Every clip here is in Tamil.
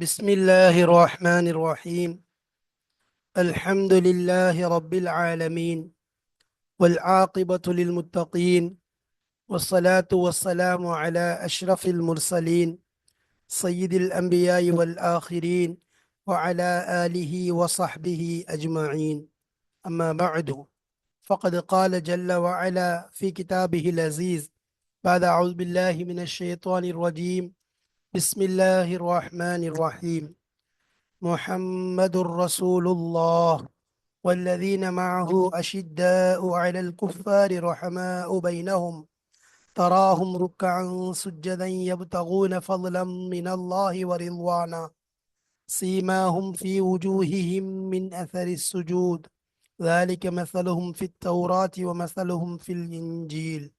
بسم الله الرحمن الرحيم. الحمد لله رب العالمين والعاقبة للمتقين والصلاة والسلام على أشرف المرسلين سيد الأنبياء والآخرين وعلى آله وصحبه أجمعين. أما بعد فقد قال جل وعلا في كتابه العزيز بعد أعوذ بالله من الشيطان الرجيم. بسم الله الرحمن الرحيم محمد رسول الله والذين معه أشداء على الكفار رحماء بينهم تراهم ركعا سجدا يبتغون فضلا من الله ورضوانا سيماهم في وجوههم من أثر السجود ذلك مثلهم في التوراة ومثلهم في الإنجيل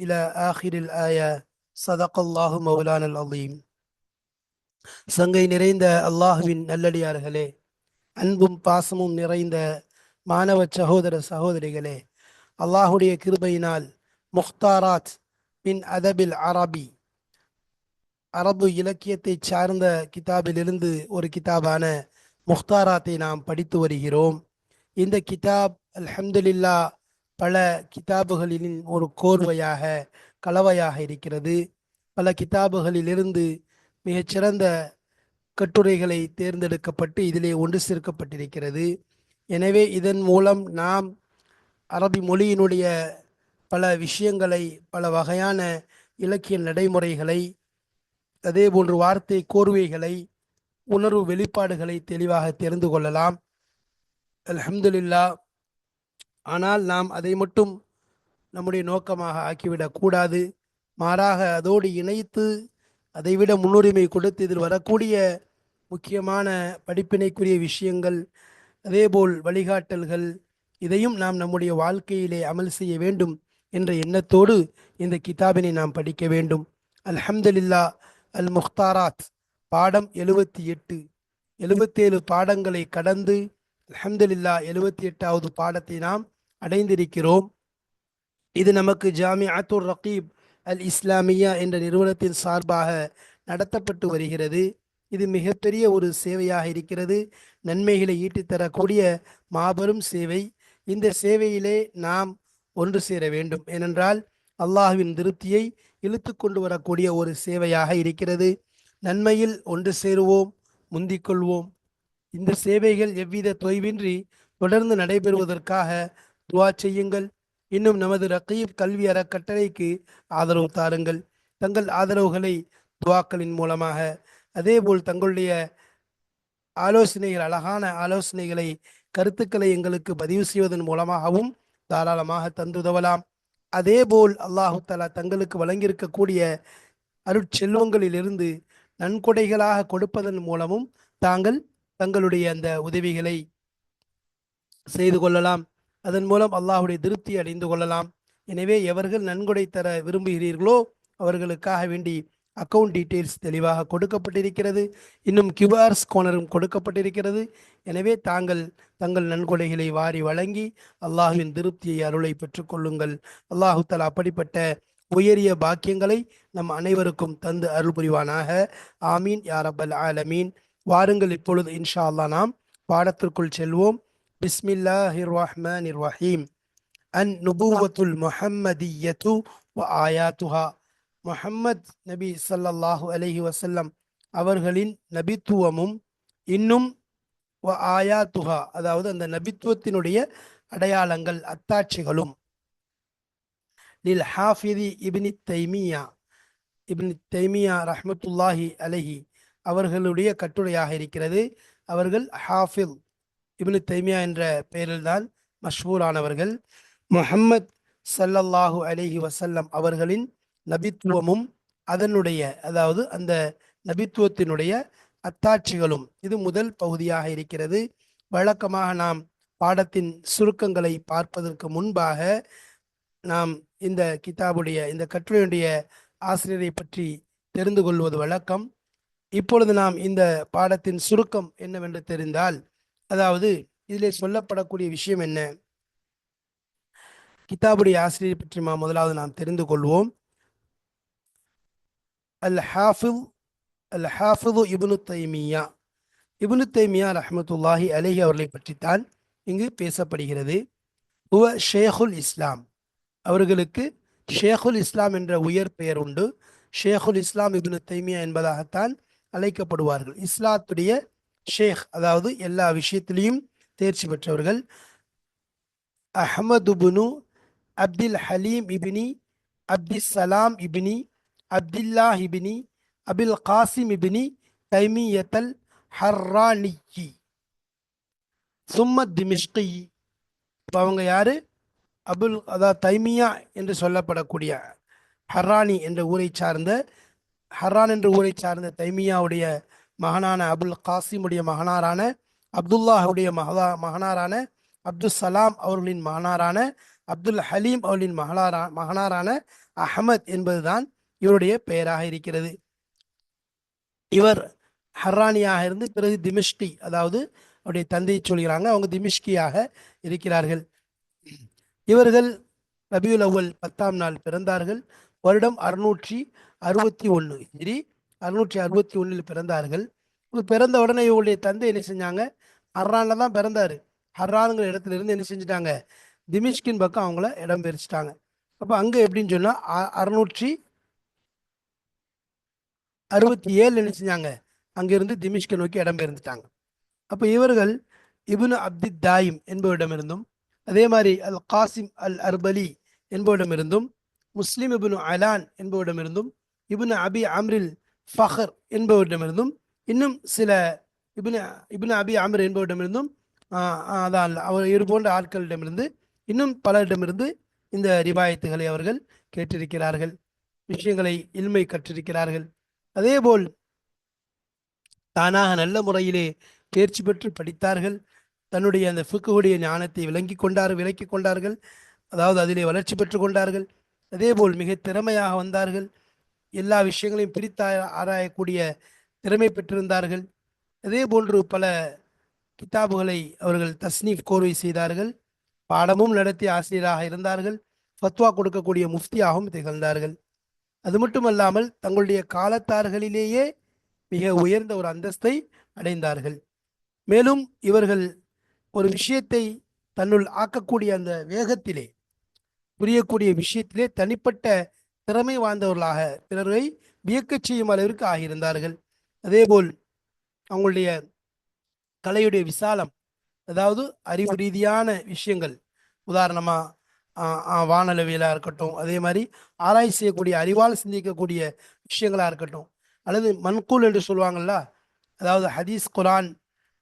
إلى آخر الآية சதகல்லாஹு மௌலான் அல் அலீம். சங்கை நிறைந்த அல்லாஹுவின் நல்லடியார்களே அன்பும் பாசமும் நிறைந்த மாணவ சகோதர சகோதரிகளே அல்லாஹுடைய கிருபையினால் முக்தாராத் பின் அதபில் அரபி அரபு இலக்கியத்தை சார்ந்த கிதாபிலிருந்து ஒரு கிதாபான முக்தாராத்தை நாம் படித்து வருகிறோம். இந்த கிதாப் அல்ஹம்துலில்லா பல கிதாபுகளின் ஒரு கோர்வையாக கலவையாக இருக்கிறது. பல கிதாபுகளிலிருந்து மிகச்சிறந்த கட்டுரைகளை தேர்ந்தெடுக்கப்பட்டு இதிலே ஒன்று சேர்க்கப்பட்டிருக்கிறது. எனவே இதன் மூலம் நாம் அரபி மொழியினுடைய பல விஷயங்களை பல வகையான இலக்கிய நடைமுறைகளை அதே போன்று வார்த்தை கோர்வைகளை உணர்வு வெளிப்பாடுகளை தெளிவாக தெரிந்து கொள்ளலாம். அலமதுல்லா ஆனால் நாம் அதை மட்டும் நம்முடைய நோக்கமாக ஆக்கிவிடக்கூடாது மாறாக அதோடு இணைத்து அதைவிட முன்னுரிமை கொடுத்து இதில் வரக்கூடிய முக்கியமான படிப்பினைக்குரிய விஷயங்கள் அதேபோல் வழிகாட்டல்கள் இதையும் நாம் நம்முடைய வாழ்க்கையிலே அமல் செய்ய வேண்டும் என்ற எண்ணத்தோடு இந்த கிதாபினை நாம் படிக்க வேண்டும். அல்ஹம்துலில்லா அல் முக்தாராத் பாடம் எழுபத்தி எட்டு. எழுபத்தேழு பாடங்களை கடந்து அல்ஹம்துலில்லா எழுபத்தி எட்டாவது பாடத்தை நாம் அடைந்திருக்கிறோம். இது நமக்கு ஜாமி அத்துர் ரகீப் அல் இஸ்லாமியா என்ற நிறுவனத்தின் சார்பாக நடத்தப்பட்டு வருகிறது. இது மிகப்பெரிய ஒரு சேவையாக இருக்கிறது. நன்மைகளை ஈட்டித்தரக்கூடிய மாபெரும் சேவை. இந்த சேவையிலே நாம் ஒன்று சேர வேண்டும். ஏனென்றால் அல்லாஹுவின் திருப்தியை இழுத்து கொண்டு வரக்கூடிய ஒரு சேவையாக இருக்கிறது. நன்மையில் ஒன்று சேருவோம் முந்திக்கொள்வோம் இந்த சேவைகள் எவ்வித தொய்வின்றி தொடர்ந்து நடைபெறுவதற்காக துவா செய்யுங்கள். இன்னும் நமது ரகீப் கல்வி அறக்கட்டளைக்கு ஆதரவு தாருங்கள். தங்கள் ஆதரவுகளை துவாக்களின் மூலமாக. அதேபோல் தங்களுடைய ஆலோசனைகள் அழகான ஆலோசனைகளை கருத்துக்களை எங்களுக்கு பதிவு செய்வதன் மூலமாகவும் தாராளமாக தந்துதவலாம் அதேபோல் அல்லாஹு தலா தங்களுக்கு வழங்கியிருக்கக்கூடிய அருட்செல்வங்களிலிருந்து நன்கொடைகளாக கொடுப்பதன் மூலமும் தாங்கள் தங்களுடைய அந்த உதவிகளை செய்து கொள்ளலாம். அதன் மூலம் அல்லாஹுடைய திருப்தி அடைந்து கொள்ளலாம். எனவே எவர்கள் நன்கொடை தர விரும்புகிறீர்களோ அவர்களுக்காக வேண்டி அக்கௌண்ட் டீட்டெயில்ஸ் தெளிவாக கொடுக்கப்பட்டிருக்கிறது. இன்னும் கியூஆர்ஸ் கோனரும் கொடுக்கப்பட்டிருக்கிறது. எனவே தாங்கள் தங்கள் நன்கொடைகளை வாரி வழங்கி அல்லாஹுவின் திருப்தியை அருளை பெற்றுக்கொள்ளுங்கள் அல்லாஹு தலா அப்படிப்பட்ட உயரிய பாக்கியங்களை நம் அனைவருக்கும் தந்து அருள் புரிவானாக. ஆமீன். யாரபல் ஆலமீன். வாருங்கள் இப்பொழுது இன்ஷா அல்லா நாம் பாடத்திற்குள் செல்வோம். பிஸ்மில்லாஹிர் ரஹ்மானிர் ரஹீம் அன் நுபுவத்துல் முஹம்மதியத்து வ ஆயாத்துஹா முஹம்மத் நபி சல்லல்லாஹு அலஹி வசல்லம் அவர்களின் நபித்துவமும் இன்னும் வ ஆயாத்துஹா அதாவது அந்த நபித்துவத்தினுடைய அடையாளங்கள் அத்தாட்சிகளும். லில் ஹாஃபிதி இபினி தைமியா இப்னி தைமியா ரஹமத்துல்லாஹி அலஹி அவர்களுடைய கட்டுரையாக இருக்கிறது. அவர்கள் ஹாஃபில் இப்னு தைமியா என்ற பெயரில்தான் மஷ்ஹூரானவர்கள் முஹம்மத் சல்லல்லாஹு அலிஹி வசல்லம் அவர்களின் நபித்துவமும் அதனுடைய அதாவது அந்த நபித்துவத்தினுடைய அத்தாட்சிகளும் இது முதல் பகுதியாக இருக்கிறது. வழக்கமாக நாம் பாடத்தின் சுருக்கங்களை பார்ப்பதற்கு முன்பாக நாம் இந்த கிதாபுடைய இந்த கட்டுரையுடைய ஆசிரியரை பற்றி தெரிந்து கொள்வது வழக்கம். இப்பொழுது நாம் இந்த பாடத்தின் சுருக்கம் என்னவென்று தெரிந்தால் அதாவது இதில் சொல்லப்படக்கூடிய விஷயம் என்ன? கிதாபுடைய ஆசிரியர் பற்றி முதலாவது நாம் தெரிந்து கொள்வோம். அல் ஹாஃபில் அல் ஹாஃபிது இபுனு தைமியா. இபுனு தைமியா ரஹமத்துல்லாஹி அலஹி அவர்களை பற்றித்தான் இங்கு பேசப்படுகிறது. ஹுவ ஷேகுல் இஸ்லாம். அவர்களுக்கு ஷேகுல் இஸ்லாம் என்ற உயர் பெயர் உண்டு. ஷேகுல் இஸ்லாம் இபுனு தைமியா என்பதாகத்தான் அழைக்கப்படுவார்கள். இஸ்லாத்துடைய ஷேக் அதாவது எல்லா விஷயத்திலையும் தேர்ச்சி பெற்றவர்கள். அஹமதுபுனு அப்துல் ஹலீம் இபினி அப்துல் சலாம் இபினி அப்துல்லா இபினி அபில் காசிம் இபினி தைமியத்தல் ஹர்ரானியி. சும்மத் திமிஷ்கி. இப்போ அவங்க யாரு? அபுல் அதாவது தைமியா என்று சொல்லப்படக்கூடிய ஹர்ரானி என்ற ஊரை சார்ந்த ஹர்ரான் என்ற ஊரை சார்ந்த தைமியாவுடைய மகனான அபுல் காசிமுடைய மகனாரான அப்துல்லாஹுடைய மகதா மகனாரான அப்துல் சலாம் அவர்களின் மகனாரான அப்துல் ஹலீம் அவர்களின் மகளாரா மகனாரான அஹமத் என்பதுதான் இவருடைய பெயராக இருக்கிறது. இவர் ஹர்ரானியாக இருந்து பிறகு திமிஷ்கி அதாவது அவருடைய தந்தையை சொல்கிறாங்க அவங்க திமிஷ்கியாக இருக்கிறார்கள். இவர்கள் ரபியுல் அவ்வல் பத்தாம் நாள் பிறந்தார்கள். வருடம் அறுநூற்றி அறுபத்தி ஒன்று ஹிஜ்ரி அறுநூற்றி அறுபத்தி ஒன்றில் பிறந்தார்கள். பிறந்த உடனே இவங்களுடைய தந்தை என்ன செஞ்சாங்க? ஹர்ரானில் தான் பிறந்தார். ஹர்ரானுங்கிற இடத்துல இருந்து என்ன செஞ்சுட்டாங்க? திமிஷ்கின் பக்கம் அவங்கள இடம் பெயர்ச்சிட்டாங்க அப்போ அங்கே எப்படின்னு சொன்னால் அறுநூற்றி அறுபத்தி ஏழு என்ன செஞ்சாங்க? அங்கிருந்து திமிஷ்கை நோக்கி இடம்பெயர்ந்துட்டாங்க அப்போ இவர்கள் இபுனு அப்தி தாயிம் என்பவரிடமிருந்தும் அதே மாதிரி அல் காசிம் அல் அர்பலி என்பவரிடமிருந்தும் முஸ்லிம் இபுனு அலான் என்பவரிடமிருந்தும் இபுனு அபி அம்ரில் ஃபஹர் என்பவரிடமிருந்தும் இன்னும் சில இபின் இபின் அபி அமர் என்பவரிடமிருந்தும் ஆஹ் அதான் அவர் இது போன்ற ஆட்களிடமிருந்து இன்னும் பலரிடமிருந்து இந்த ரிவாயத்துகளை அவர்கள் கேட்டிருக்கிறார்கள். விஷயங்களை இல்மை கற்றிருக்கிறார்கள். அதேபோல் தானாக நல்ல முறையிலே தேர்ச்சி பெற்று படித்தார்கள். தன்னுடைய அந்த ஃபிக்குடைய ஞானத்தை விளங்கி கொண்டார் விளக்கி கொண்டார்கள். அதாவது அதிலே வளர்ச்சி பெற்று கொண்டார்கள். அதேபோல் மிக திறமையாக வந்தார்கள். எல்லா விஷயங்களையும் பிரித்து ஆராயக்கூடிய திறமை பெற்றிருந்தார்கள். அதே போன்று பல கிதாபுகளை அவர்கள் தஸ்னீஃப் கோர்வை செய்தார்கள். பாடமும் நடத்திய ஆசிரியராக இருந்தார்கள். ஃபத்வா கொடுக்கக்கூடிய முஃப்தியாகவும் திகழ்ந்தார்கள். அது மட்டுமல்லாமல் தங்களுடைய காலத்தார்களிலேயே மிக உயர்ந்த ஒரு அந்தஸ்தை அடைந்தார்கள். மேலும் இவர்கள் ஒரு விஷயத்தை தன்னுள் ஆக்கக்கூடிய அந்த வேகத்திலே புரியக்கூடிய விஷயத்திலே தனிப்பட்ட திறமை வாய்ந்தவர்களாக பிறரை வியக்கச் செய்யும் அளவிற்கு ஆகியிருந்தார்கள். அதேபோல் அவங்களுடைய கலையுடைய விசாலம் அதாவது அறிவு ரீதியான விஷயங்கள் உதாரணமாக வானளவியலாக இருக்கட்டும் அதே மாதிரி ஆராய்ச்சி செய்யக்கூடிய அறிவால் சிந்திக்கக்கூடிய விஷயங்களாக இருக்கட்டும் அல்லது மன்கூல் என்று சொல்லுவாங்கள்ல அதாவது ஹதீஸ் குரான்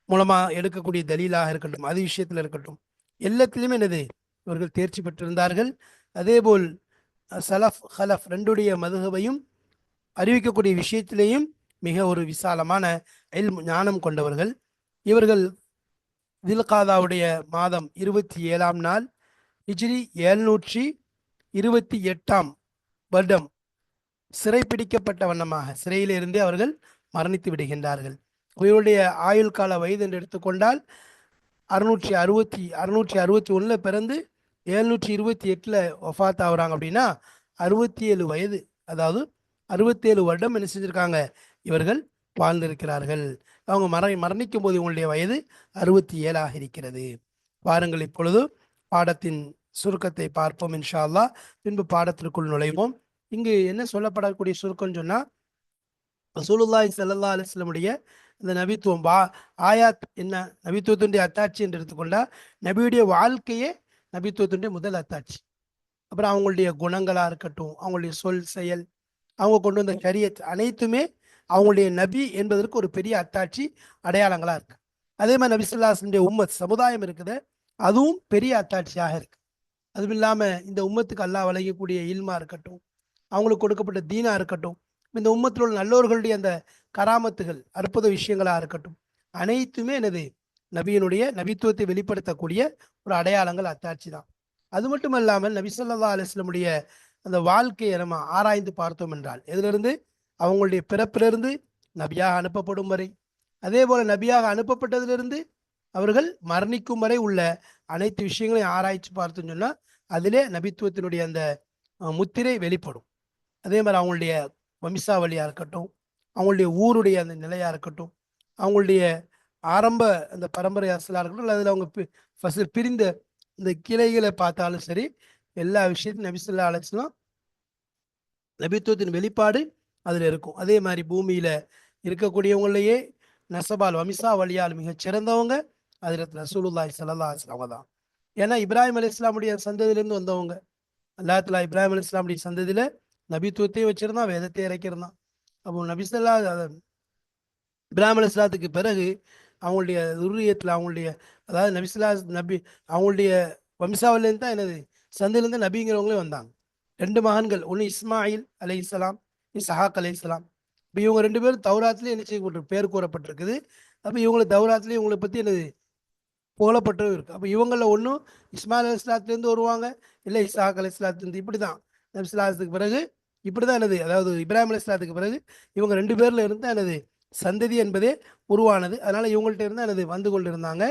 மூலமாக எடுக்கக்கூடிய தலீலாக இருக்கட்டும் அது விஷயத்தில் இருக்கட்டும் எல்லாத்திலையுமே என்னது? இவர்கள் தேர்ச்சி பெற்றிருந்தார்கள். அதேபோல் சலஃப் ஹலஃப் ரெண்டுடைய மதுகவையும் அறிவிக்கக்கூடிய விஷயத்திலேயும் மிக ஒரு விசாலமான எல் ஞானம் கொண்டவர்கள். இவர்கள் தில்காதாவுடைய மாதம் இருபத்தி ஏழாம் நாள் ஹிஜ்ரி ஏழ்நூற்றி இருபத்தி எட்டாம் வருடம் சிறைப்பிடிக்கப்பட்ட வண்ணமாக சிறையிலிருந்தே அவர்கள் மரணித்து விடுகின்றார்கள். இவருடைய ஆயுள் கால வயது என்று எடுத்துக்கொண்டால் அறுநூற்றி அறுபத்தி அறுநூற்றி அறுபத்தி ஒன்றில் பிறந்து எழுநூற்றி இருபத்தி எட்டில் ஒஃபாத் ஆகுறாங்க அப்படின்னா அறுபத்தி ஏழு வயது அதாவது அறுபத்தேழு வருடம் என்ன செஞ்சுருக்காங்க? இவர்கள் வாழ்ந்திருக்கிறார்கள். அவங்க மர மரணிக்கும் போது இவங்களுடைய வயது அறுபத்தி ஏழாக இருக்கிறது. வாருங்கள் இப்பொழுது பாடத்தின் சுருக்கத்தை பார்ப்போம் இன்ஷா அல்லாஹ் பின்பு பாடத்திற்குள் நுழைவோம். இங்கு என்ன சொல்லப்படக்கூடிய சுருக்கம்னு சொன்னால் ரசூலுல்லாஹி ஸல்லல்லாஹு அலிஸ்லமுடைய இந்த நபித்துவம் வா ஆயாத் என்ன நபித்துவத்தினுடைய அத்தாட்சி என்று எடுத்துக்கொண்டால் நபியுடைய வாழ்க்கையே நபித்துவத்தினுடைய முதல் அத்தாட்சி. அப்புறம் அவங்களுடைய குணங்களா இருக்கட்டும் அவங்களுடைய சொல் செயல் அவங்க கொண்டு வந்த ஷரியத் அனைத்துமே அவங்களுடைய நபி என்பதற்கு ஒரு பெரிய அத்தாட்சி அடையாளங்களா இருக்கு. அதே மாதிரி நபிசுல்லாசனுடைய உம்மத் சமுதாயம் இருக்குது அதுவும் பெரிய அத்தாட்சியாக இருக்கு. அதுவும் இல்லாம இந்த உம்மத்துக்கு அல்லாஹ் வழங்கக்கூடிய இல்மா இருக்கட்டும் அவங்களுக்கு கொடுக்கப்பட்ட தீனா இருக்கட்டும் இந்த உம்மத்தில் உள்ள நல்லோர்களுடைய அந்த கராமத்துகள் அற்புத விஷயங்களா இருக்கட்டும் அனைத்துமே எனது நபியினுடைய நபித்துவத்தை வெளிப்படுத்தக்கூடிய ஒரு அடையாளங்கள் அத்தாட்சி தான். அது மட்டும் இல்லாமல் நபி ஸல்லல்லாஹு அந்த வாழ்க்கையை நம்ம ஆராய்ந்து பார்த்தோம் என்றால் எதிலிருந்து? அவங்களுடைய பிறப்பிலிருந்து நபியாக அனுப்பப்படும் வரை. அதே போல நபியாக அனுப்பப்பட்டதிலிருந்து அவர்கள் மரணிக்கும் வரை உள்ள அனைத்து விஷயங்களையும் ஆராய்ச்சி பார்த்தோம்னு சொன்னால் அதிலே நபித்துவத்தினுடைய அந்த முத்திரை வெளிப்படும். அதே மாதிரி அவங்களுடைய வம்சாவளியாக இருக்கட்டும் அவங்களுடைய ஊருடைய அந்த நிலையாக இருக்கட்டும் அவங்களுடைய ஆரம்ப அந்த பரம்பரை அரசலாக இருக்கட்டும் அதில் அவங்க பி- பிரிந்த இந்த கிளைகளை பார்த்தாலும் சரி எல்லா விஷயத்தையும் நபிசுல்லா அழைச்சலாம் நபித்துவத்தின் வெளிப்பாடு அதில் இருக்கும். அதே மாதிரி பூமியில் இருக்கக்கூடியவங்களையே நசபால் வமிசா வழியால் மிகச் சிறந்தவங்க அதில் ரசூலுல்லாய் சல்லா அவங்க தான். ஏன்னா இப்ராஹிம் அலி இஸ்லாமுடைய சந்ததியிலேருந்து வந்தவங்க அல்லாத்துல இப்ராஹிம் அலி இஸ்லாமுடைய சந்ததியில் நபித்துவத்தையும் வச்சிருந்தான் வேதத்தை இறக்கியிருந்தான். அப்போ நபிசல்லா இப்ராஹிம் அலி இஸ்லாத்துக்கு பிறகு அவங்களுடைய துரியத்தில் அவங்களுடைய அதாவது நபிசுல்லா நபி அவங்களுடைய வம்சாவிலேருந்து தான் என்னது சந்தையிலேருந்து நபிங்கிறவங்களே வந்தாங்க. ரெண்டு மகன்கள் ஒன்று இஸ்மாயில் அலை இஸ்லாம் இஸ்ஹாக் அலை இஸ்லாம் இப்போ இவங்க ரெண்டு பேரும் தௌராத்துலேயும் என்ன செய்யப்பட்டு பேர் கூறப்பட்டிருக்குது. அப்போ இவங்களை தௌராத்துலேயும் இவங்களை பற்றி என்னது புகழப்பட்டதும் இருக்குது அப்போ இவங்களில் ஒன்றும் இஸ்மாயில் அலி இஸ்லாத்துலேருந்து வருவாங்க இல்லை இஸ்ஹாக் அலி இஸ்லாத்துலேருந்து இப்படி தான் நபிசுல்லாத்துக்கு பிறகு இப்படி தான் என்னது அதாவது இப்ராஹிம் அலி இஸ்லாத்துக்கு பிறகு இவங்க ரெண்டு பேரில் இருந்து தான் என்னது சந்ததி என்பதே உருவானது. அதனால் இவங்கள்ட்ட இருந்து என்னது வந்து கொண்டு இருந்தாங்க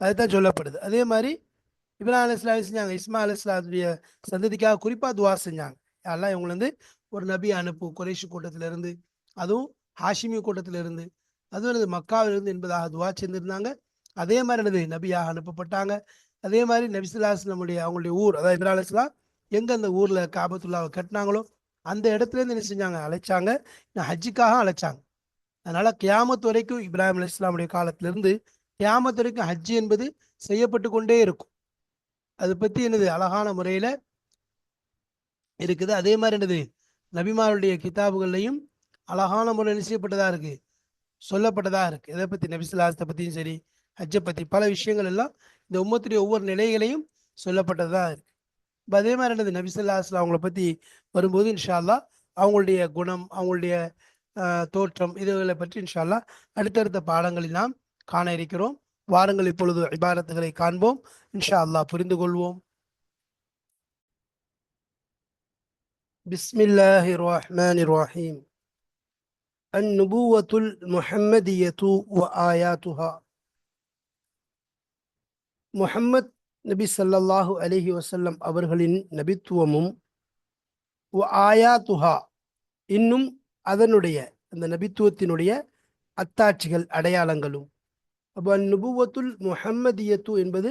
அதுதான் சொல்லப்படுது. அதே மாதிரி இப்ரா அலி செஞ்சாங்க? இஸ்மா அலி சந்ததிக்காக குறிப்பாக துவா செஞ்சாங்க. யாரெல்லாம் இவங்களை வந்து ஒரு நபி அனுப்பு குறைஷி கூட்டத்திலிருந்து அதுவும் ஹாஷிமி கூட்டத்திலிருந்து அதுவும் எனது மக்காவிலிருந்து என்பதாக துவா செஞ்சிருந்தாங்க. அதே மாதிரி எனது நபியாக அனுப்பப்பட்டாங்க. அதே மாதிரி நபிசுல்லாஸ் நம்முடைய அவங்களுடைய ஊர் அதாவது இம்ரா அலிஸ்லாம் எங்கே அந்த ஊரில் காபத்துல்லாவை கட்டினாங்களோ அந்த இடத்துலேருந்து என்ன செஞ்சாங்க? அழைச்சாங்க. ஹஜ்ஜிக்காக அழைச்சாங்க. அதனால கியாமத் வரைக்கும் இப்ராஹிம் அலி இஸ்லாமுடைய காலத்திலிருந்து கியாமத் வரைக்கும் ஹஜ் என்பது செய்யப்பட்டு கொண்டே இருக்கும். அதை பத்தி என்னது? அழகான முறையில இருக்குது. அதே மாதிரி என்னது? நபிமாருடைய கிதாபுகள்லையும் அழகான முறையில் செய்யப்பட்டதா இருக்கு? சொல்லப்பட்டதா இருக்கு. எதை பத்தி? நபிசுல்லாசத்தை பத்தியும் சரி ஹஜ்ஜை பத்தி பல விஷயங்கள் எல்லாம் இந்த உம்மத்துடைய ஒவ்வொரு நிலைகளையும் சொல்லப்பட்டதா இருக்கு. இப்போ அதே மாதிரி என்னது? நபிசுல்லாஸ்லாம் அவங்கள பத்தி வரும்போது இன்ஷா அல்லாஹ் அவங்களுடைய குணம் அவங்களுடைய தோற்றம் இதுகளை பற்றி இன்ஷா அல்லாஹ் அடுத்தடுத்த பாடங்களில் நாம் காண இருக்கிறோம் வாருங்கள் இப்பொழுது இபாரத்துகளை காண்போம் இன்ஷா அல்லாஹ் புரிந்து கொள்வோம் بسم الله الرحمن الرحيم النبوة المحمدية وآياتها முஹம்மத் நபி ஸல்லல்லாஹு அலைஹி வஸல்லம் அவர்களின் நபித்துவமும் வ ஆயாத்துஹா இன்னும் அதனுடைய அந்த நபித்துவத்தினுடைய அத்தாட்சிகள் அடையாளங்களும். அப்போ நுபுவத்துல் முஹம்மதியத்து என்பது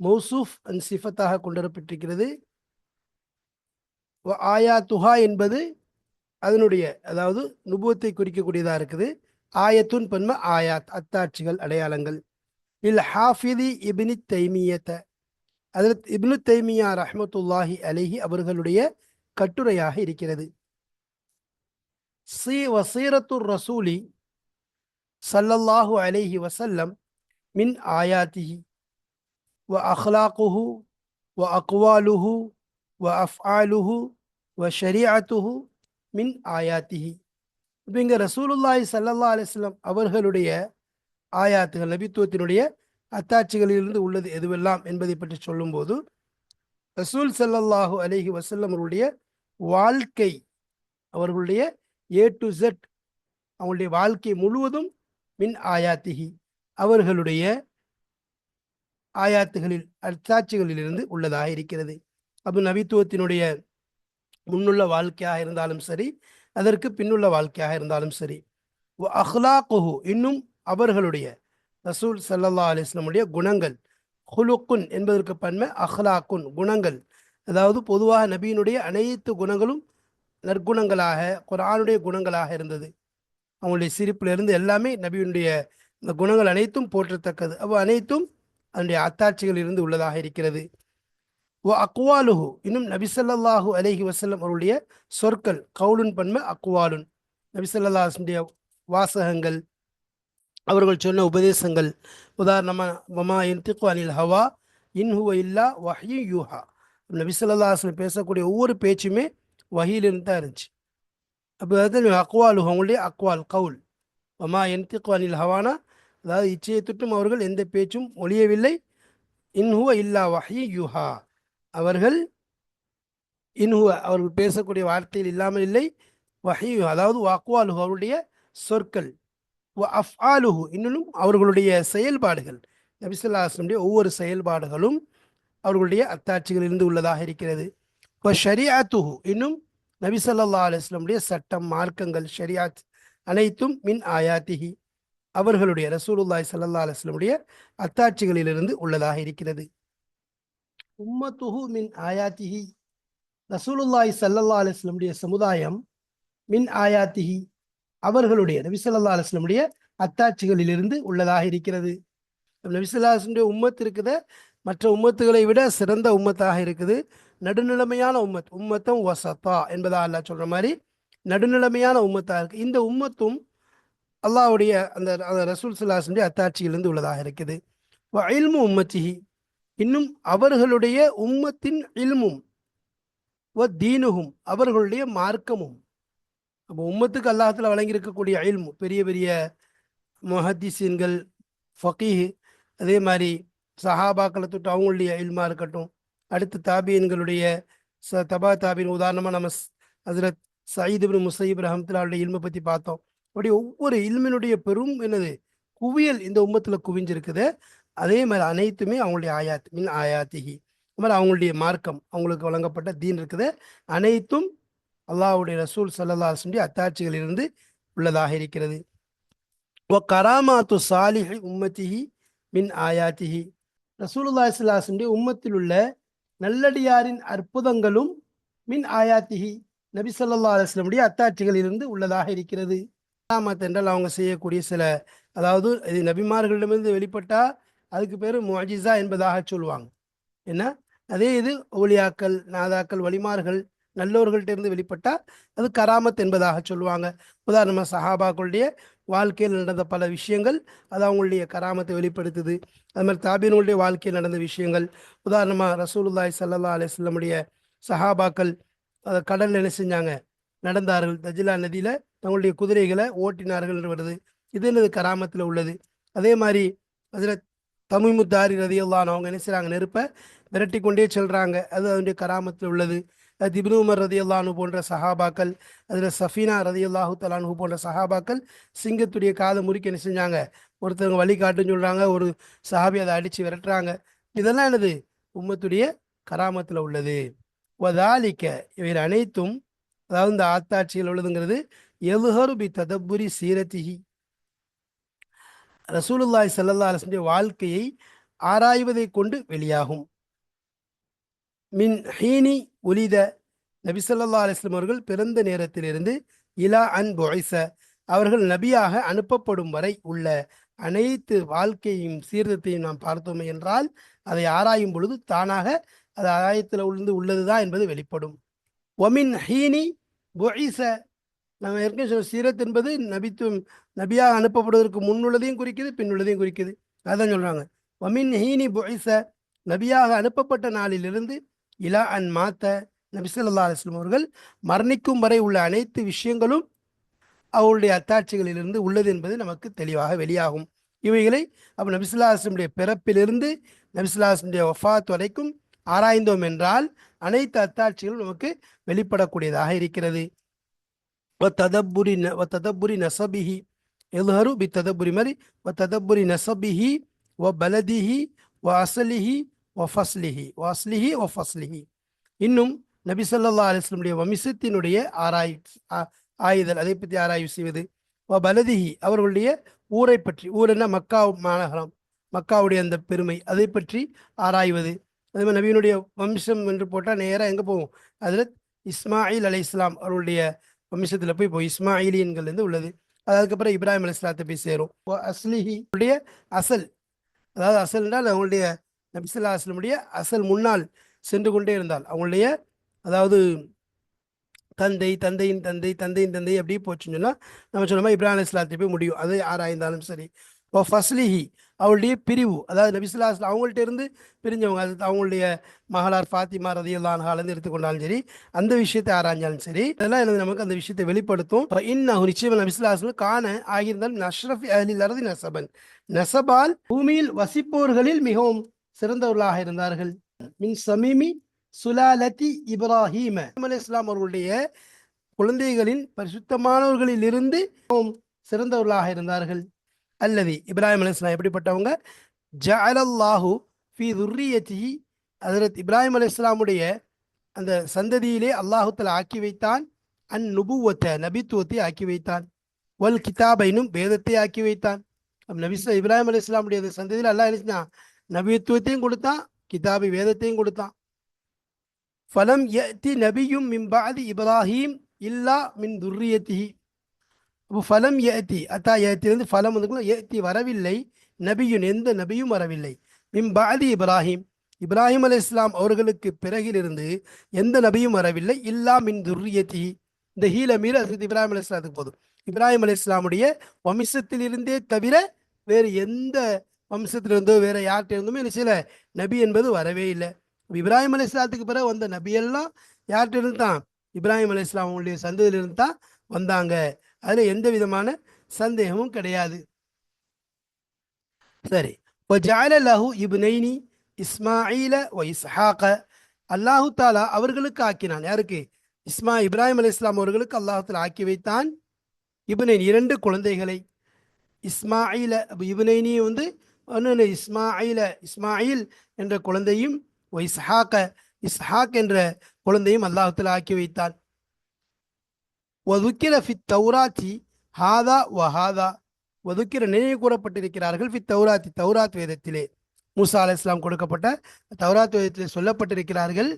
மௌசூஃப் அன் சிஃபத்தாக கொண்டுவரப்பட்டிருக்கிறது வ துஹா என்பது அதனுடைய அதாவது நுபுவத்தை குறிக்கக்கூடியதாக இருக்குது. ஆயத்துன் பன்ம ஆயாத் அத்தாட்சிகள் அடையாளங்கள். இல் ஹாஃபிதி இபினி தைமியத்தை அதில் இப்னு தைமியா ரஹமத்துல்லாஹி அலிஹி அவர்களுடைய கட்டுரையாக இருக்கிறது. சி வசீரத்துர் ரசூலி சல்லல்லாஹு அலைஹி வசல்லம் மின் ஆயாத்திஹி. வ அஹ்லாக்குஹு வ அக்வாலுஹு வ அஃப்ஆலுஹு வ ஷரியாத்துஹு மின் ஆயாத்திஹி. இப்போ இங்கே ரசூலுல்லாஹி சல்லல்லா அலிஸ்லாம் அவர்களுடைய ஆயாத்துகள் நபித்துவத்தினுடைய அத்தாட்சிகளிலிருந்து உள்ளது எதுவெல்லாம் என்பதை பற்றி சொல்லும்போது ரசூல் சல்லல்லாஹு அலைஹி வசல்லம் அவர்களுடைய வாழ்க்கை அவர்களுடைய ஏ டு ஜெட் அவங்களுடைய வாழ்க்கை முழுவதும் மின் ஆயாத்திகி. அவர்களுடைய ஆயாத்துகளில் அத்தாட்சிகளிலிருந்து உள்ளதாக இருக்கிறது. அது நபித்துவத்தினுடைய முன்னுள்ள வாழ்க்கையாக இருந்தாலும் சரி அதற்கு பின்னுள்ள வாழ்க்கையாக இருந்தாலும் சரி. அஹ்லா அஹ்லாக்குஹு இன்னும் அவர்களுடைய ரசூல் ஸல்லல்லாஹு அலிஸ்லமுடைய குணங்கள். ஹுலுக்குன் என்பதற்கு பன்மை அஹ்லாக்குன் குணங்கள். அதாவது பொதுவாக நபியினுடைய அனைத்து குணங்களும் நற்குணங்களாக குரானுடைய குணங்களாக இருந்தது. அவங்களுடைய சிரிப்பிலிருந்து எல்லாமே நபியினுடைய இந்த குணங்கள் அனைத்தும் போற்றத்தக்கது. அப்போ அனைத்தும் அதனுடைய அத்தாட்சிகள் இருந்து உள்ளதாக இருக்கிறது. ஓ அக்வாலுஹு இன்னும் நபிசல்லாஹு அலைஹி வசல்லம் அவருடைய சொற்கள் கவுலுன் பன்மை அக்வாலுன். நபிசல்லாஹுடைய வாசகங்கள் அவர்கள் சொன்ன உபதேசங்கள். உதாரணமாக மமா இன்திகு அனில் ஹவா இன்ஹுவ இல்லா வஹி யூஹா. நபி பேசக்கூடிய ஒவ்வொரு பேச்சுமே வகையிலிருந்து தான் இருந்துச்சு. அப்போ அதாவது அக்வாலு அவங்களுடைய அக்வால் கவுல். ஒமா இன்திகு அனில் ஹவானா? அதாவது இச்சையை தொட்டும் அவர்கள் எந்த பேச்சும் ஒழியவில்லை. இன்ஹுவ இல்லா வஹி யூஹா. அவர்கள் இன்ஹுவ அவர்கள் பேசக்கூடிய வார்த்தையில் இல்லாமல் இல்லை. வஹி அதாவது அக்வாலு அவருடைய சொற்கள். அஃப் அஃஆலுஹு இன்னும் அவர்களுடைய செயல்பாடுகள். நபிசுல்லாஸ்லமுடைய ஒவ்வொரு செயல்பாடுகளும் அவர்களுடைய அத்தாட்சிகளிலிருந்து உள்ளதாக இருக்கிறது. இப்போ ஷரியாத்துஹு இன்னும் நபி ஸல்லல்லாஹு சட்டம் மார்க்கங்கள் ஷரியாத் அனைத்தும் மின் ஆயாத்திஹி. அவர்களுடைய ரசூலுல்லாய் சல்லா அலைஹி அத்தாட்சிகளிலிருந்து உள்ளதாக இருக்கிறது. உம்மத்துஹு மின் ஆயாத்திஹி. ரசூலுல்லாய் சல்லல்லா அலைஹி சமுதாயம் மின் ஆயாத்திஹி. அவர்களுடைய நபி ஸல்லல்லாஹு அலைஹி அத்தாட்சிகளிலிருந்து உள்ளதாக இருக்கிறது. நபி ஸல்லல்லாஹு உம்மத் இருக்குத மற்ற உம்மத்துகளை விட சிறந்த உம்மத்தாக இருக்குது. நடுநிலைமையான உம்மத் உம்மத்தம் வசத்தா என்பதா அல்லா சொல்கிற மாதிரி நடுநிலைமையான உம்மத்தாக இருக்குது இந்த உம்மத்தும் அல்லாஹ்வுடைய அந்த அந்த ரசூல் சுல்லாசனுடைய அத்தாட்சியிலிருந்து உள்ளதாக இருக்குது. இல்மு உம்மத்திஹி இன்னும் அவர்களுடைய உம்மத்தின் இல்மும் வ தீனுகும் அவர்களுடைய மார்க்கமும். அப்போ உம்மத்துக்கு அல்லாஹத்தில் வழங்கியிருக்கக்கூடிய இல்மு பெரிய பெரிய முஹத்திசீன்கள் ஃபகீஹ் அதே மாதிரி சஹாபாக்களை தொட்டு அவங்களுடைய இல்மா இருக்கட்டும். அடுத்து தாபியன்களுடைய ச தபா தாபின் உதாரணமாக நம்ம அதில் சயீத் இப்னு முசைப் ரஹமத்துல்லாவுடைய இல்மை பற்றி பார்த்தோம். அப்படி ஒவ்வொரு இல்மினுடைய பெரும் என்னது? குவியல் இந்த உம்மத்தில் குவிஞ்சிருக்குது. அதே மாதிரி அனைத்துமே அவங்களுடைய ஆயாத் மின் ஆயாத்திகி அது மாதிரி அவங்களுடைய மார்க்கம் அவங்களுக்கு வழங்கப்பட்ட தீன் இருக்குது. அனைத்தும் அல்லாஹ்வுடைய ரசூல் சல்லா அலுவலிய அத்தாட்சிகளிலிருந்து உள்ளதாக இருக்கிறது. ஒ கராமாத்து சாலிஹி உம்மத்திஹி மின் ஆயாத்திஹி. ரசூலுல்லா ஸல்லல்லாஹு உம்மத்தில் உள்ள நல்லடியாரின் அற்புதங்களும் மின் ஆயாத்திகி நபி சொல்லா அலுவலமுடைய வஸல்லமுடைய அத்தாட்சிகளிலிருந்து உள்ளதாக இருக்கிறது. கராமத் என்றால் அவங்க செய்யக்கூடிய சில அதாவது இது நபிமார்களிடமிருந்து வெளிப்பட்டா அதுக்கு பேர் மொஜிசா என்பதாக சொல்லுவாங்க. என்ன? அதே இது ஓலியாக்கள் நாதாக்கள் வலிமார்கள் நல்லோர்கள்ட்ட இருந்து அது கராமத் என்பதாக சொல்லுவாங்க. உதாரணமாக சஹாபாக்களுடைய வாழ்க்கையில் நடந்த பல விஷயங்கள் அது அவங்களுடைய கராமத்தை வெளிப்படுத்துது. அது மாதிரி தாபீனுடைய வாழ்க்கையில் நடந்த விஷயங்கள். உதாரணமாக ரசூலுல்லாய் சல்லா அலிஸ்லமுடைய சஹாபாக்கள் அதை கடலில் என்ன செஞ்சாங்க? நடந்தார்கள். தஜிலா நதியில் தங்களுடைய குதிரைகளை ஓட்டினார்கள் என்று வருது. இது என்னது? கராமத்தில் உள்ளது. அதே மாதிரி அதில் தமிமுத்தாரி ரதியல்லான் அவங்க என்ன செய்கிறாங்க நெருப்பை விரட்டி கொண்டே செல்கிறாங்க அது அதனுடைய கராமத்தில் உள்ளது. அது இப்னு உமர் போன்ற சஹாபாக்கள் அதில் சஃபீனா ரதி அல்லாஹு தலானு போன்ற சஹாபாக்கள் சிங்கத்துடைய காதை முறிக்க என்ன செஞ்சாங்க? ஒருத்தவங்க வழி காட்டுன்னு சொல்கிறாங்க ஒரு சஹாபி அதை அடித்து விரட்டுறாங்க. இதெல்லாம் என்னது? உம்மத்துடைய கராமத்தில் உள்ளது. வதாலிக்க இவை அனைத்தும் அதாவது இந்த ஆத்தாட்சியில் உள்ளதுங்கிறது எலுஹரு பி ததப்புரி சீரத்திகி ரசூலுல்லாய் சல்லா அலசனுடைய வாழ்க்கையை ஆராய்வதை கொண்டு வெளியாகும். மின் ஹீனி உலித நபிசல்லா அலிஸ்லம் அவர்கள் பிறந்த நேரத்திலிருந்து இலா அன் பொய்ச அவர்கள் நபியாக அனுப்பப்படும் வரை உள்ள அனைத்து வாழ்க்கையும் சீர்திருத்தையும் நாம் பார்த்தோமே என்றால் அதை ஆராயும் பொழுது தானாக அது ஆராயத்தில் உள்ளது உள்ளதுதான் என்பது வெளிப்படும். ஒமின் ஹீனி பொய்ச நம்ம ஏற்கனவே சீரத் என்பது நபித்துவம் நபியாக அனுப்பப்படுவதற்கு முன்னுள்ளதையும் குறிக்குது பின்னுள்ளதையும் குறிக்குது. அதான் சொல்றாங்க. ஒமின் ஹீனி பொய்ச நபியாக அனுப்பப்பட்ட நாளிலிருந்து இலா அன் மாத்த நபிசல்லா ஸல்லல்லாஹு அவர்கள் மரணிக்கும் வரை உள்ள அனைத்து விஷயங்களும் அவருடைய அத்தாட்சிகளிலிருந்து உள்ளது என்பது நமக்கு தெளிவாக வெளியாகும். இவைகளை அப்போ நபிசுல்லாஸ்லமுடைய பிறப்பிலிருந்து நபிசுல்லாஸ்லமுடைய ஒஃபாத் வரைக்கும் ஆராய்ந்தோம் என்றால் அனைத்து அத்தாட்சிகளும் நமக்கு வெளிப்படக்கூடியதாக இருக்கிறது. ததப்புரி ததபுரி நசபிஹி எல்ஹரு பி ததப்புரி மாதிரி ததப்புரி நசபிஹி ஒ பலதிஹி ஒ அசலிஹி ஒஃபஸ்லிஹி ஃபஸ்லிஹி ஒஃபஸ்லிஹி அஸ்லிஹி இன்னும் நபி சொல்லா அலிஸ்லமுடைய வம்சத்தினுடைய ஆராய் ஆயுதல் அதை பற்றி ஆராய்வு செய்வது. வ பலதிஹி அவர்களுடைய ஊரை பற்றி ஊர் என்ன? மக்கா மாநகரம் மக்காவுடைய அந்த பெருமை அதை பற்றி ஆராய்வது. அதே மாதிரி நபியினுடைய வம்சம் என்று போட்டால் நேராக எங்கே போவோம்? அதில் இஸ்மாயில் அலை இஸ்லாம் அவருடைய வம்சத்தில் போய் இப்போ இஸ்மாயிலியன்கள்லேருந்து உள்ளது. அதுக்கப்புறம் இப்ராஹிம் அலி இஸ்லாத்தை போய் சேரும். அஸ்லிஹி அசல். அதாவது அசல்னால் அவங்களுடைய நபிசுல்லா அஸ்லமுடைய அசல் முன்னால் சென்று கொண்டே இருந்தால் அவங்களுடைய அதாவது தந்தை தந்தையின் தந்தை தந்தையின் தந்தை அப்படியே போச்சுன்னு சொன்னால் நம்ம சொன்னோம் இப்ராஹிம் இஸ்லாத்தை போய் முடியும். அது ஆராய்ந்தாலும் சரி. இப்போ ஃபஸ்லிஹி அவளுடைய பிரிவு அதாவது நபிசுல்லா அஸ்லாம் அவங்கள்ட்ட இருந்து பிரிஞ்சவங்க அது அவங்களுடைய மகளார் ஃபாத்திமா ரதியல்லான் இருந்து எடுத்துக்கொண்டாலும் சரி அந்த விஷயத்தை ஆராய்ஞ்சாலும் சரி அதெல்லாம் எனக்கு நமக்கு அந்த விஷயத்தை வெளிப்படுத்தும். இன்னும் நிச்சயம் நபிசுல்லா அஸ்லம் காண ஆகியிருந்தாலும் நஷ்ரஃபி அலி அரதி நசபன். நசபால் பூமியில் வசிப்போர்களில் மிகவும் சிறந்தவர்களாக இருந்தார்கள். மின் சமீமி சுலாலதி இப்ராஹிம. அலி இஸ்லாம் அவர்களுடைய குழந்தைகளின் பரிசுத்தமானவர்களிலிருந்து சிறந்தவர்களாக இருந்தார்கள். அல்லது இப்ராஹிம் அலி இஸ்லாம் எப்படிப்பட்டவங்க? ஜஅலல்லாஹு ஃபி துர்ரியத்திஹி. ஹஜரத் இப்ராஹிம் அலி இஸ்லாமுடைய அந்த சந்ததியிலே அல்லாஹுத்தல ஆக்கி வைத்தான். அன் நுபுவத்தை நபித்துவத்தை ஆக்கி வைத்தான். வல் கிதாபைனும் வேதத்தை ஆக்கி வைத்தான். நபி இப்ராஹிம் அலி இஸ்லாமுடைய சந்ததியில் அல்லாஹ் என்ன நபித்துவத்தையும் கொடுத்தான் கிதாபி வேதத்தையும் கொடுத்தான். ஃபலம் யத்தி நபியும் மிம்பாதி இப்ராஹிம் இல்லா மின் துர்ரியத்தி அப்போ ஃபலம் ஏத்தி அத்தா யத்திலிருந்து ஃபலம் வந்து ஏத்தி வரவில்லை நபியும் எந்த நபியும் வரவில்லை. மிம்பாதி இப்ராஹிம் இப்ராஹிம் அலி இஸ்லாம் அவர்களுக்கு பிறகிலிருந்து எந்த நபியும் வரவில்லை. இல்லா மின் துர்ரியத்தி இந்த ஹீல மீற அது இப்ராஹிம் அலி இஸ்லாத்துக்கு போதும். இப்ராஹிம் அலி இஸ்லாமுடைய வம்சத்திலிருந்தே தவிர வேறு எந்த வம்சத்திலிருந்தோ வேறு யார்கிட்ட இருந்துமே என்ன செய்யல நபி என்பது வரவே இல்லை. இப்ராஹிம் அலிஸ்லாத்துக்கு பிறகு வந்த நபியெல்லாம் யார்கிட்ட இருந்து தான் இப்ராஹிம் அலி இஸ்லாம் அவங்களுடைய சந்ததியிலிருந்து தான் வந்தாங்க. அதில் எந்த விதமான சந்தேகமும் கிடையாது. சரி. இப்போ லஹு இப்னைனி இஸ்மாயில ஒ இஸ்ஹாக. அல்லாஹு தாலா அவர்களுக்கு ஆக்கினான். யாருக்கு? இஸ்மா இப்ராஹிம் அலி இஸ்லாம் அவர்களுக்கு அல்லாஹால ஆக்கி வைத்தான். இப்னைன் இரண்டு குழந்தைகளை. இஸ்மாயில இப்னைனி வந்து இன்னொன்று இஸ்மாயில இஸ்மாயில் என்ற குழந்தையும் ஒ இஸ்ஹாக்க இஸ்ஹாக் என்ற குழந்தையும் அல்லாஹத்தில் ஆக்கி வைத்தான் ஒதுக்கிற ஃபி தௌராத்தி ஹாதா வ ஹாதா ஒதுக்கிற நினைவு கூறப்பட்டிருக்கிறார்கள். ஃபி தௌராத்தி தௌராத் வேதத்திலே மூசா அலி இஸ்லாம் கொடுக்கப்பட்ட தௌராத் வேதத்திலே சொல்லப்பட்டிருக்கிறார்கள்.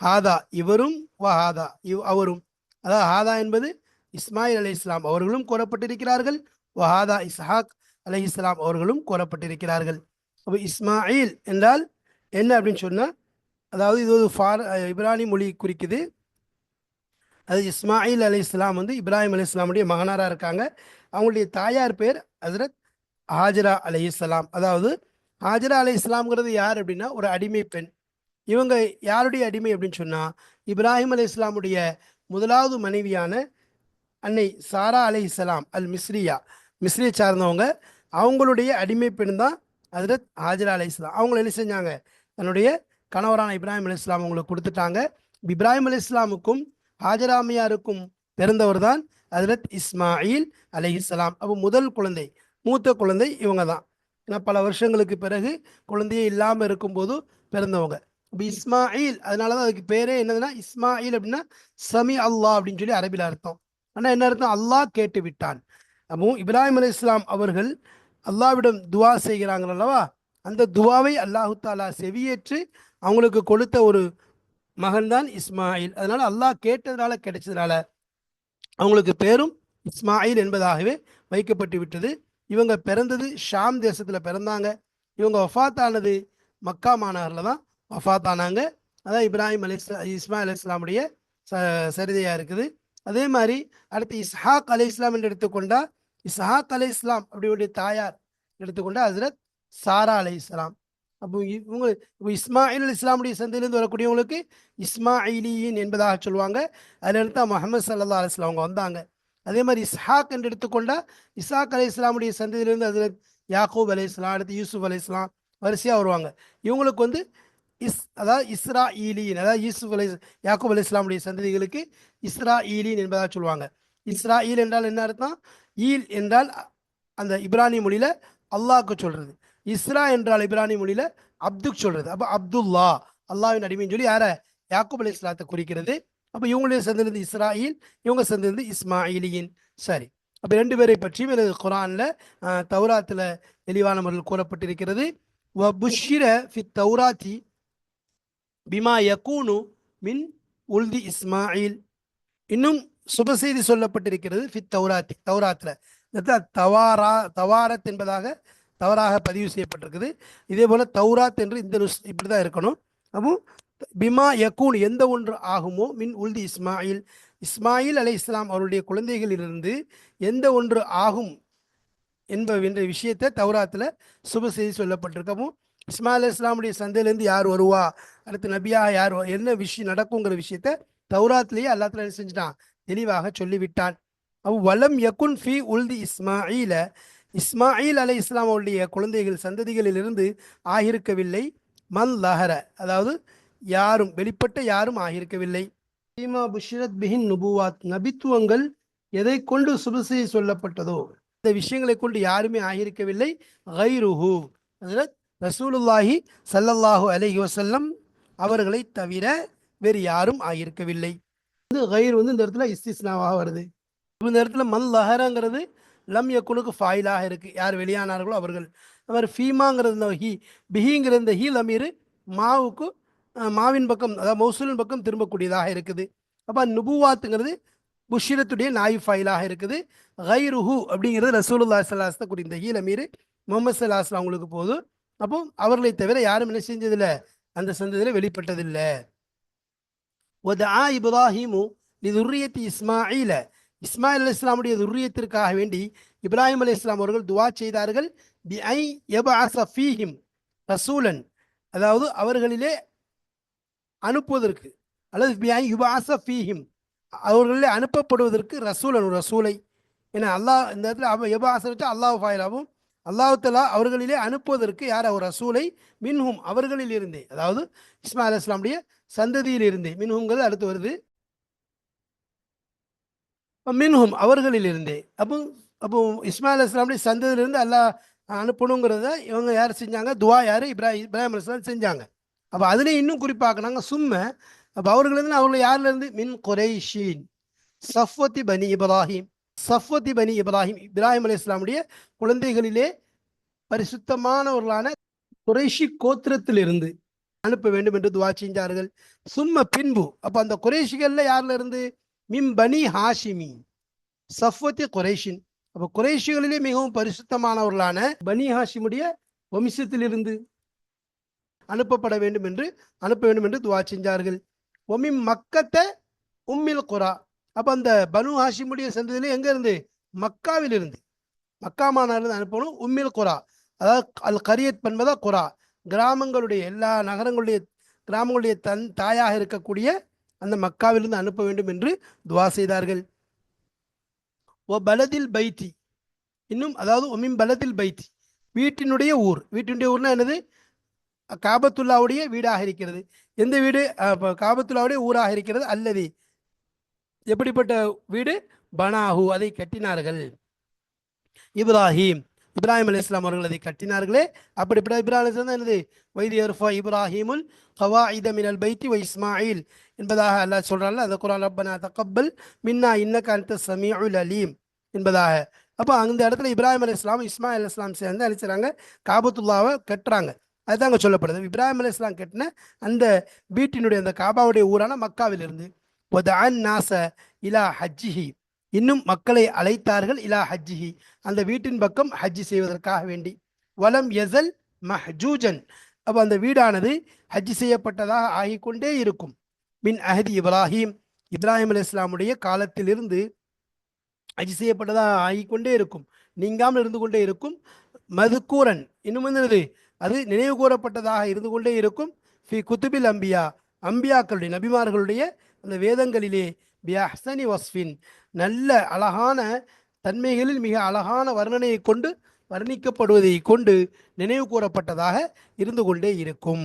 ஹாதா இவரும் வ ஹாதா இவ் அவரும் அதாவது ஹாதா என்பது இஸ்மாயில் அலி இஸ்லாம் அவர்களும் கூறப்பட்டிருக்கிறார்கள். வஹாதா இஸ்ஹாக் அலை இஸ்லாம் அவர்களும் கூறப்பட்டிருக்கிறார்கள். அப்போ இஸ்மாயில் என்றால் என்ன அப்படின்னு சொன்னால் அதாவது இது ஒரு ஃபார் இப்ரானி மொழி குறிக்குது. அது இஸ்மாயில் அலி இஸ்லாம் வந்து இப்ராஹிம் அலி இஸ்லாமுடைய மகனாராக இருக்காங்க. அவங்களுடைய தாயார் பேர் ஹசரத் ஹாஜரா அலி இஸ்லாம் அதாவது ஹாஜரா அலி இஸ்லாம்ங்கிறது யார் அப்படின்னா ஒரு அடிமை பெண். இவங்க யாருடைய அடிமை அப்படின்னு சொன்னால் இப்ராஹிம் அலி இஸ்லாமுடைய முதலாவது மனைவியான அன்னை சாரா அலி இஸ்லாம் அல் மிஸ்ரியா மிஸ்ரியை சார்ந்தவங்க அவங்களுடைய அடிமை பெண் தான் அதில் ஹாஜிரா அலி இஸ்லாம். அவங்கள என்ன செஞ்சாங்க? தன்னுடைய கணவரான இப்ராஹிம் அலி இஸ்லாம் அவங்களுக்கு கொடுத்துட்டாங்க. இப்ராஹிம் அலி இஸ்லாமுக்கும் ஹாஜராமியாருக்கும் பிறந்தவர் தான் ஹசரத் இஸ்மாயில் அலைஹிஸ்ஸலாம் அப்போ முதல் குழந்தை மூத்த குழந்தை இவங்க தான். ஏன்னா பல வருஷங்களுக்கு பிறகு குழந்தையே இல்லாமல் இருக்கும்போது பிறந்தவங்க. இப்போ இஸ்மாயில் அதனால தான் அதுக்கு பேரே என்னதுன்னா இஸ்மாயில் அப்படின்னா சமி அல்லாஹ் அப்படின்னு சொல்லி அரபியில் அர்த்தம். ஆனால் என்ன அர்த்தம்? அல்லாஹ் கேட்டு விட்டான் அப்போ இப்ராஹிம் அலி இஸ்லாம் அவர்கள் அல்லாவிடம் துவா செய்கிறாங்க அல்லவா? அந்த துவாவை அல்லாஹு தாலா செவியேற்று அவங்களுக்கு கொடுத்த ஒரு மகன்தான் இஸ்மாயில். அதனால் அல்லாஹ் கேட்டதுனால கிடைச்சதுனால அவங்களுக்கு பேரும் இஸ்மாயில் என்பதாகவே வைக்கப்பட்டு விட்டது. இவங்க பிறந்தது ஷாம் தேசத்தில் பிறந்தாங்க. இவங்க வஃபாத் ஆனது மக்கா மாநகரில் தான் வஃபாத் ஆனாங்க அதான் இப்ராஹிம் அலி இஸ்மாயில் அலி இஸ்லாமுடைய ச சரிதையாக இருக்குது. அதே மாதிரி அடுத்து இஸ்ஹாக் அலி இஸ்லாம் என்று எடுத்துக்கொண்டால் இஸ்ஹாக் அலை இஸ்லாம் அப்படியுடைய தாயார் எடுத்துக்கொண்டா ஹசரத் சாரா அலை இஸ்லாம். அப்போ இவங்க இப்போ இஸ்மாயில் இஸ்லாமுடைய சந்தையிலேருந்து வரக்கூடியவங்களுக்கு இஸ்மாயிலியின் என்பதாக சொல்லுவாங்க. அதிலிருந்து தான் முகமது சல்லா அலிஸ்லாம் அவங்க வந்தாங்க. அதே மாதிரி இஸ்ஹாக் என்று எடுத்துக்கொண்டால் இஸ்ஹாக் அலி இஸ்லாமுடைய சந்தையிலிருந்து அதில் யாக்கூப் அலி இஸ்லாம் அடுத்து யூசுப் அலி இஸ்லாம் வரிசையாக வருவாங்க. இவங்களுக்கு வந்து இஸ் அதாவது இஸ்ரா ஈலியின் அதாவது யூசுப் அலி யாக்கூப் அலி இஸ்லாமுடைய சந்ததிகளுக்கு இஸ்ரா ஈலின் என்பதாக சொல்லுவாங்க. இஸ்ரா ஈல் என்றால் என்ன அர்த்தம்? ஈல் என்றால் அந்த இப்ரானி மொழியில் அல்லாஹ்க்கு சொல்கிறது இஸ்ரா என்றால் இப்ரானி மொழியில் அப்துக் சொல்கிறது அப்போ அப்துல்லா அல்லாவின் அடிமைன்னு சொல்லி யாரை? யாக்கூப் அலி இஸ்லாத்தை குறிக்கிறது. அப்போ இவங்களுடைய சந்திலிருந்து இஸ்ராயில் இவங்க சந்திலிருந்து இஸ்மாயிலியின். சரி. அப்போ ரெண்டு பேரை பற்றியும் எனது குரானில் தௌராத்தில் தெளிவான முறையில் கூறப்பட்டிருக்கிறது. வ புஷிர ஃபி தௌராத்தி பிமா யகூனு மின் உல்தி இஸ்மாயில். இன்னும் சுப செய்தி சொல்லப்பட்டிருக்கிறது ஃபி தௌராத்தி தௌராத்தில். தவாரா தவாரத் என்பதாக தவறாக பதிவு செய்யப்பட்டிருக்குது. இதே போல் தௌராத் என்று இந்த நுஸ் இப்படி தான் இருக்கணும். அப்போ பிமா யக்கூன் எந்த ஒன்று ஆகுமோ மின் உல்தி இஸ்மாயில். இஸ்மாயில் அலை இஸ்லாம் அவருடைய குழந்தைகளிலிருந்து எந்த ஒன்று ஆகும் என்ப என்ற விஷயத்தை தௌராத்தில் சுப செய்தி சொல்லப்பட்டிருக்கவும் இஸ்மாயில் இஸ்லாமுடைய சந்தையிலேருந்து யார் வருவா? அடுத்து நபியாக யார் என்ன விஷயம் நடக்குங்கிற விஷயத்த தௌராத்திலேயே எல்லாத்துல என்ன செஞ்சுட்டான்? தெளிவாக சொல்லிவிட்டான். அவ் வலம் யகுன் ஃபி உல்தி இஸ்மாயில இஸ்மாயில் அலை இஸ்லாமுடைய குழந்தைகள் சந்ததிகளிலிருந்து ஆகியிருக்கவில்லை. மன் லஹர அதாவது யாரும் வெளிப்பட்ட யாரும் ஆகியிருக்கவில்லை. சீமா புஷிரத் பிஹின் நுபுவாத் நபித்துவங்கள் எதை கொண்டு சுபசை சொல்லப்பட்டதோ இந்த விஷயங்களை கொண்டு யாருமே ஆகியிருக்கவில்லை. கைருஹு ஹஜரத் ரசூலுல்லாஹி சல்லல்லாஹு அலஹி வசல்லம் அவர்களை தவிர வேறு யாரும் ஆகியிருக்கவில்லை. வந்து கயிறு வந்து இந்த இடத்துல இஸ்திஸ்னாவாக வருது. இந்த இடத்துல மல் லஹரங்கிறது லம் யக்குனுக்கு ஃபாயிலாக இருக்குது யார் வெளியானார்களோ அவர்கள். அது மாதிரி ஃபீமாங்கிறது இந்த ஹீ பிஹிங்கிற இந்த ஹீ லமீர் மாவுக்கு மாவின் பக்கம் அதாவது மௌசூலின் பக்கம் திரும்பக்கூடியதாக இருக்குது. அப்போ நுபுவாத்துங்கிறது புஷிரத்துடைய நாய் ஃபைலாக இருக்குது. ஹூ அப்படிங்கிறது ரசூலுல்லா சல்லாஸ்த கூடிய இந்த ஹீ லமீர் முகமது சல்லாஸ்லாம் அவங்களுக்கு போதும். அப்போ அவர்களை தவிர யாரும் என்ன செஞ்சதில்லை? அந்த சந்ததியில் வெளிப்பட்டதில்லை. ஒதா இப்ராஹிமு துர்ரியத்து இஸ்மாயில இஸ்மாயில் அலி இஸ்லாமுடைய துர்ரியத்திற்காக வேண்டி இப்ராஹிம் அலி இஸ்லாம் அவர்கள் துவா செய்தார்கள். பி ஐ எபாச ஃபீஹிம் ரசூலன் அதாவது அவர்களிலே அனுப்புவதற்கு. அல்லது பி ஐ யுபாச ஃபீஹிம் அவர்களிலே அனுப்பப்படுவதற்கு ரசூலன் ரசூலை. ஏன்னா அல்லாஹ் இந்த இடத்துல அவ எபாச வச்சு அல்லாஹ் ஃபாயிலாவும் அல்லாஹ் அவர்களிலே அனுப்புவதற்கு யார்? அவர் ரசூலை மின்ஹும் அவர்களில் இருந்தே அதாவது இஸ்மா அலி இஸ்லாமுடைய சந்ததியில் இருந்தே மின்ஹுங்கிறது அடுத்து வருது. மின்ஹும் அவர்களில் இருந்தே அப்போ அப்போ இஸ்மாயில் இஸ்லாமுடைய சந்ததியிலிருந்து அல்லாஹ் அனுப்பணுங்கிறத இவங்க யார் செஞ்சாங்க? துவா யார்? இப்ராஹிம் இப்ராஹிம் அலிஸ்லாம் செஞ்சாங்க. அப்போ அதுலேயும் இன்னும் குறிப்பாக்குனாங்க சும்ம அப்போ அவர்களிருந்து அவர்கள் யார்லேருந்து? மின் குறைஷீன். சஃபத்தி பனி இப்ராஹிம். சஃபதி பனி இப்ராஹிம் இப்ராஹிம் அலி இஸ்லாமுடைய குழந்தைகளிலே பரிசுத்தமானவர்களான குறைஷி கோத்திரத்திலிருந்து அனுப்ப வேண்டும் என்று துவா செஞ்சார்கள். சும்ம பின்பு அப்போ அந்த குறைஷிகளில் யார்ல இருந்து? மிம் பனி ஹாஷிமி சஃவத்தி குறைஷின் அப்போ குறைஷிகளிலே மிகவும் பரிசுத்தமானவர்களான பனி ஹாஷிமுடைய வம்சத்திலிருந்து அனுப்பப்பட வேண்டும் என்று அனுப்ப வேண்டும் என்று துவா செஞ்சார்கள். ஒமிம் மக்கத்தை உம்மில் குரா. அப்போ அந்த பனு ஹாஷிமுடைய சந்ததியில எங்க இருந்து? மக்காவில் இருந்து மக்கா மாநாடு அனுப்பணும். உம்மில் குரா. அதாவது அல் கரியத் பண்பதா குரா. கிராமங்களுடைய எல்லா நகரங்களுடைய கிராமங்களுடைய தன் தாயாக இருக்கக்கூடிய அந்த மக்காவிலிருந்து அனுப்ப வேண்டும் என்று துவா செய்தார்கள். ஓ பலதில் பைத்தி. இன்னும் அதாவது ஒமின் பலதில் பைத்தி. வீட்டினுடைய ஊர். வீட்டினுடைய ஊர்னா என்னது? காபத்துல்லாவுடைய வீடாக இருக்கிறது. எந்த வீடு? காபத்துல்லாவுடைய ஊராக இருக்கிறது அல்லது எப்படிப்பட்ட வீடு? பனாஹு அதை கட்டினார்கள். இப்ராஹிம் இப்ராஹிம் அலி இஸ்லாம் அவர்கள் அதை கட்டினார்களே. அப்படிப்பட்ட இப்ராஹிம் அலைஹிஸ்ஸலாம் தான் என்னது? வைதி அர்ஃபா இப்ராஹிமுல் கவாயித மினல் பைத்தி வ இஸ்மாயில் என்பதாக அல்லாஹ் சொல்கிறாள் அந்த குரான் ரப்பனா தக்கப்பல் மின்னா இன்னக அந்த சமீஉல் அலீம் என்பதாக. அப்போ அந்த இடத்துல இப்ராஹிம் அலி இஸ்லாம் இஸ்மாயில் அலி இஸ்லாம் சேர்ந்து அழிச்சாங்க காபத்துல்லாவை கட்டுறாங்க. அதுதான் அங்கே சொல்லப்படுது. இப்ராஹிம் அலி இஸ்லாம் கட்டின அந்த வீட்டினுடைய அந்த காபாவுடைய ஊரான மக்காவிலிருந்து ஒதான் நாச இலா ஹஜ்ஜிஹி இன்னும் மக்களை அழைத்தார்கள் இலா ஹஜ்ஜிஹி. அந்த வீட்டின் பக்கம் ஹஜ்ஜி செய்வதற்காக வேண்டி. வலம் எசல் மஹ்ஜூஜன். அப்போ அந்த வீடானது ஹஜ்ஜி செய்யப்பட்டதாக ஆகிக்கொண்டே இருக்கும். மின் அஹதி இப்ராஹிம். இப்ராஹிம் அலி இஸ்லாமுடைய காலத்திலிருந்து ஹஜ்ஜி செய்யப்பட்டதாக ஆகிக்கொண்டே இருக்கும். நீங்காமல் இருந்து கொண்டே இருக்கும். மதுக்கூரன். இன்னும் என்னது? அது நினைவு கூறப்பட்டதாக இருந்து கொண்டே இருக்கும். ஃபி குத்துபில் அம்பியா. அம்பியாக்களுடைய நபிமார்களுடைய அந்த வேதங்களிலே பி அஹ்சனி வஸ்ஃபின் நல்ல அழகான தன்மைகளில் மிக அழகான வர்ணனையை கொண்டு வர்ணிக்கப்படுவதை கொண்டு நினைவு கூறப்பட்டதாக இருந்து கொண்டே இருக்கும்.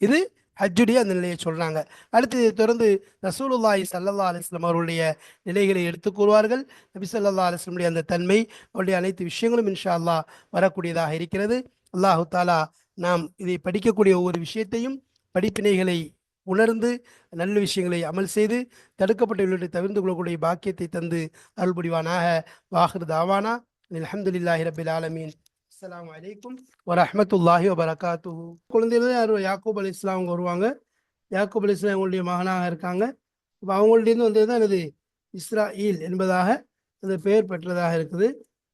இது ஹஜ்ஜுடைய அந்த நிலையை சொல்கிறாங்க அடுத்து இதை தொடர்ந்து ரசூலுல்லாஹி சல்லா அலைஹி அவருடைய நிலைகளை எடுத்து கூறுவார்கள். நபி ஸல்லல்லாஹு அலைஹி அந்த தன்மை அவருடைய அனைத்து விஷயங்களும் இன்ஷா அல்லாஹ் வரக்கூடியதாக இருக்கிறது. அல்லாஹு தாலா நாம் இதை படிக்கக்கூடிய ஒவ்வொரு விஷயத்தையும் படிப்பினைகளை உணர்ந்து நல்ல விஷயங்களை அமல் செய்து தடுக்கப்பட்டவர்களை தவிர்த்து கொள்ளக்கூடிய பாக்கியத்தை தந்து அருள் புரிவானாக வாஹிர் தாவானா. அல்ஹம்துலில்லாஹி ரபில் ஆலமீன். அஸ்லாம் வலைக்கும் வரமத்துல்லாஹி வபரகாத்து குழந்தைகளும் யார் யாக்கூப் அலி இஸ்லாம் அவங்க வருவாங்க. யாக்கூப் அலி இஸ்லாம் அவங்களுடைய மகனாக இருக்காங்க. இப்போ அவங்கள்டேருந்து வந்தது தான் எனது ஈல் என்பதாக அந்த பெயர் பெற்றதாக இருக்குது.